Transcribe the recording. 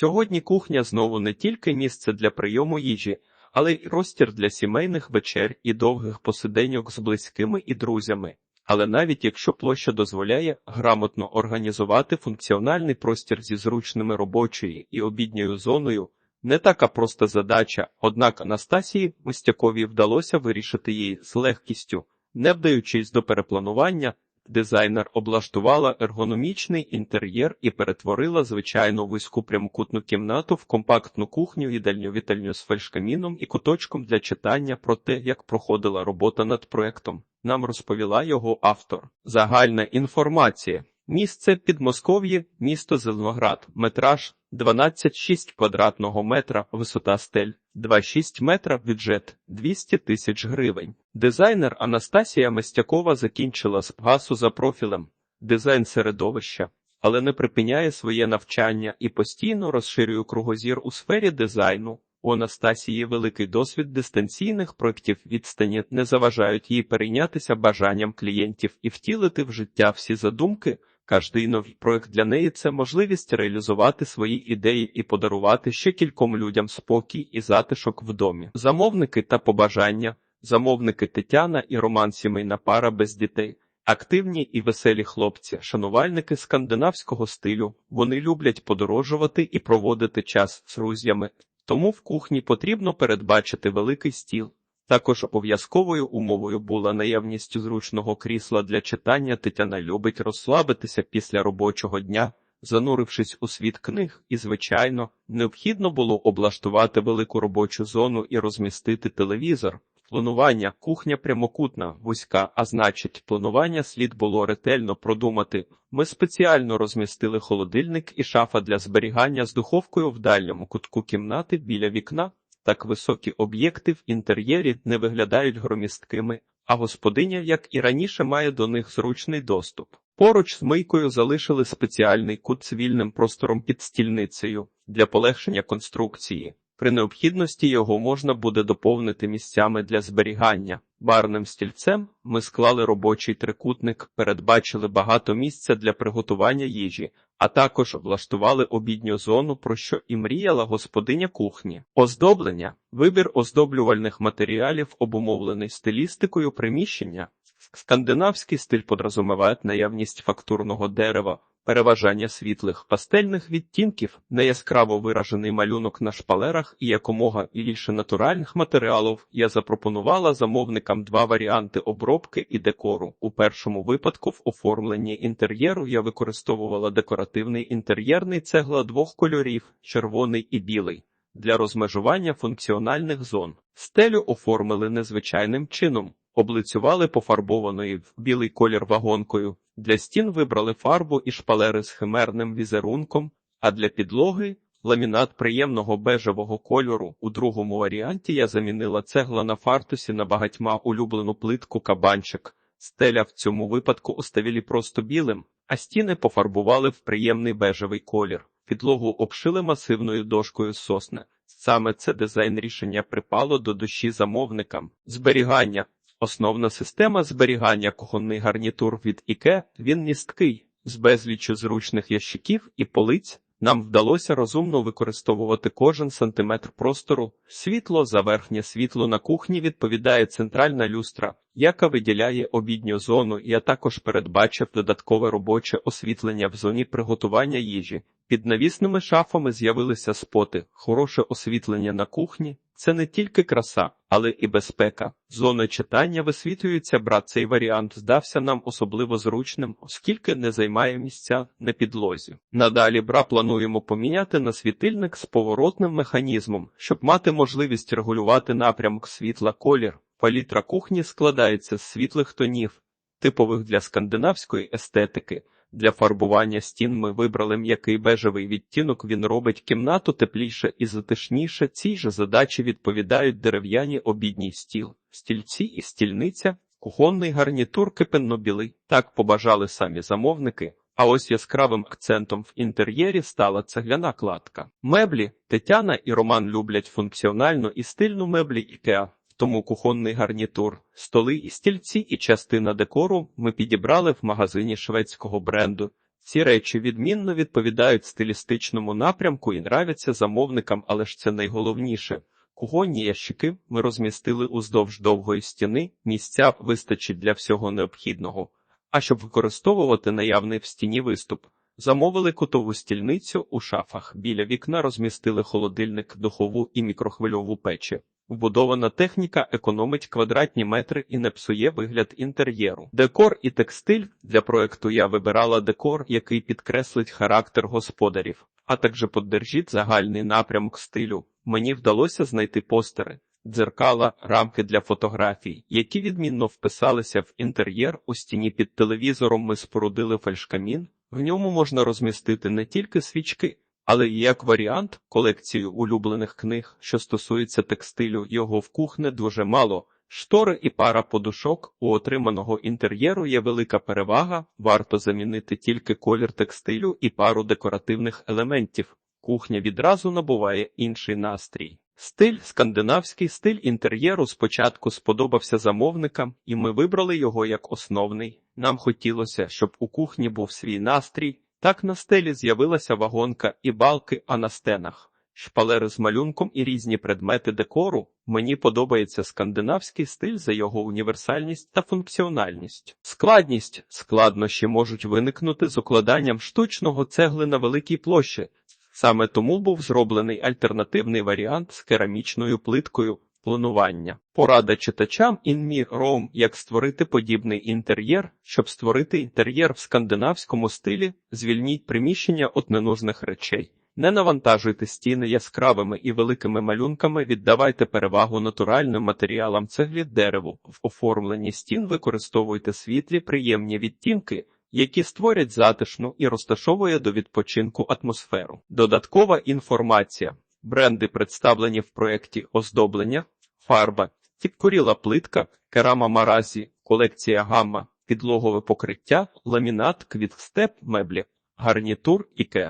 Сьогодні кухня знову не тільки місце для прийому їжі, але й простір для сімейних вечер і довгих посиденьок з близькими і друзями. Але навіть якщо площа дозволяє грамотно організувати функціональний простір зі зручними робочою і обідньою зоною, не така проста задача, однак Анастасії Мостяковій вдалося вирішити її з легкістю, не вдаючись до перепланування. Дизайнер облаштувала ергономічний інтер'єр і перетворила звичайну вузьку прямокутну кімнату в компактну кухню, їдальню вітальню з фельшкаміном і куточком для читання про те, як проходила робота над проектом. Нам розповіла його автор. Загальна інформація. Місце Підмосков'я, місто Зеленоград, метраж 12,6 квадратного метра, висота стель 2,6 метра, бюджет 200 тисяч гривень. Дизайнер Анастасія Местякова закінчила з ГАСу за профілем дизайн середовища, але не припиняє своє навчання і постійно розширює кругозір у сфері дизайну. У Анастасії великий досвід дистанційних проєктів відстані не заважають їй перейнятися бажанням клієнтів і втілити в життя всі задумки. Кожний новий проект для неї це можливість реалізувати свої ідеї і подарувати ще кільком людям спокій і затишок в домі. Замовники та побажання, замовники Тетяна і Роман сімейна пара без дітей. Активні і веселі хлопці, шанувальники скандинавського стилю, вони люблять подорожувати і проводити час з друзями, тому в кухні потрібно передбачити великий стіл. Також обов'язковою умовою була наявність зручного крісла для читання. Тетяна любить розслабитися після робочого дня, занурившись у світ книг, і, звичайно, необхідно було облаштувати велику робочу зону і розмістити телевізор. Планування кухня прямокутна, вузька, а значить, планування слід було ретельно продумати. Ми спеціально розмістили холодильник і шафа для зберігання з духовкою в дальньому кутку кімнати біля вікна. Так високі об'єкти в інтер'єрі не виглядають громісткими, а господиня, як і раніше, має до них зручний доступ. Поруч з мийкою залишили спеціальний кут з вільним простором під стільницею для полегшення конструкції. При необхідності його можна буде доповнити місцями для зберігання. Барним стільцем ми склали робочий трикутник, передбачили багато місця для приготування їжі, а також облаштували обідню зону, про що і мріяла господиня кухні. Оздоблення, вибір оздоблювальних матеріалів, обумовлений стилістикою приміщення. Скандинавський стиль подразумеває наявність фактурного дерева, переважання світлих пастельних відтінків, неяскраво виражений малюнок на шпалерах і якомога більше натуральних матеріалів. Я запропонувала замовникам два варіанти обробки і декору. У першому випадку в оформленні інтер'єру я використовувала декоративний інтер'єрний цегла двох кольорів червоний і білий. Для розмежування функціональних зон стелю оформили незвичайним чином, облицювали пофарбованою в білий колір вагонкою. Для стін вибрали фарбу і шпалери з химерним візерунком, а для підлоги ламінат приємного бежевого кольору. У другому варіанті я замінила цегла на фартусі на багатьма улюблену плитку кабанчик. Стеля в цьому випадку уставілі просто білим, а стіни пофарбували в приємний бежевий колір. Підлогу обшили масивною дошкою сосни. Саме це дизайн рішення припало до душі замовникам. Зберігання Основна система зберігання кухонний гарнітур від іке, він місткий, з безліччю зручних ящиків і полиць. Нам вдалося розумно використовувати кожен сантиметр простору. Світло за верхнє світло на кухні відповідає центральна люстра, яка виділяє обідню зону. Я також передбачив додаткове робоче освітлення в зоні приготування їжі. Під навісними шафами з'явилися споти, хороше освітлення на кухні. Це не тільки краса, але і безпека. Зони читання висвітлюються, брат. Цей варіант здався нам особливо зручним, оскільки не займає місця на підлозі. Надалі бра плануємо поміняти на світильник з поворотним механізмом, щоб мати можливість регулювати напрямок світла колір. Палітра кухні складається з світлих тонів, типових для скандинавської естетики. Для фарбування стін ми вибрали м'який бежевий відтінок. Він робить кімнату тепліше і затишніше. Цій же задачі відповідають дерев'яні обідній стіл, стільці і стільниця, кухонний гарнітур кипенно-білий. Так побажали самі замовники. А ось яскравим акцентом в інтер'єрі стала цегляна кладка. Меблі Тетяна і Роман люблять функціональну і стильну меблі Ікеа. Тому кухонний гарнітур, столи і стільці і частина декору ми підібрали в магазині шведського бренду. Ці речі відмінно відповідають стилістичному напрямку і нравяться замовникам, але ж це найголовніше. Кухонні ящики ми розмістили уздовж довгої стіни, місця вистачить для всього необхідного. А щоб використовувати наявний в стіні виступ, замовили кутову стільницю у шафах. Біля вікна розмістили холодильник, духову і мікрохвильову печі. Вбудована техніка економить квадратні метри і не псує вигляд інтер'єру. Декор і текстиль для проекту я вибирала декор, який підкреслить характер господарів, а також поддержить загальний напрямок стилю. Мені вдалося знайти постери, дзеркала, рамки для фотографій, які відмінно вписалися в інтер'єр. У стіні під телевізором ми спорудили фальшкамін. В ньому можна розмістити не тільки свічки, але як варіант колекцію улюблених книг, що стосується текстилю, його в кухні дуже мало. Штори і пара подушок у отриманого інтер'єру є велика перевага. Варто замінити тільки колір текстилю і пару декоративних елементів. Кухня відразу набуває інший настрій. Стиль, скандинавський стиль інтер'єру спочатку сподобався замовникам, і ми вибрали його як основний. Нам хотілося, щоб у кухні був свій настрій. Так на стелі з'явилася вагонка і балки, а на стенах шпалери з малюнком і різні предмети декору. Мені подобається скандинавський стиль за його універсальність та функціональність. Складність складнощі можуть виникнути з укладанням штучного цегли на великій площі. Саме тому був зроблений альтернативний варіант з керамічною плиткою. Планування. Порада читачам інмі Ром, як створити подібний інтер'єр, щоб створити інтер'єр в скандинавському стилі, звільніть приміщення від ненужних речей. Не навантажуйте стіни яскравими і великими малюнками, віддавайте перевагу натуральним матеріалам цеглі дереву. В оформленні стін використовуйте світлі, приємні відтінки, які створять затишну і розташовує до відпочинку атмосферу. Додаткова інформація. Бренди представлені в проєкті оздоблення, фарба, тіккоріла плитка, керама маразі, колекція гамма, підлогове покриття, ламінат, квітстеп, меблі, гарнітур, іке.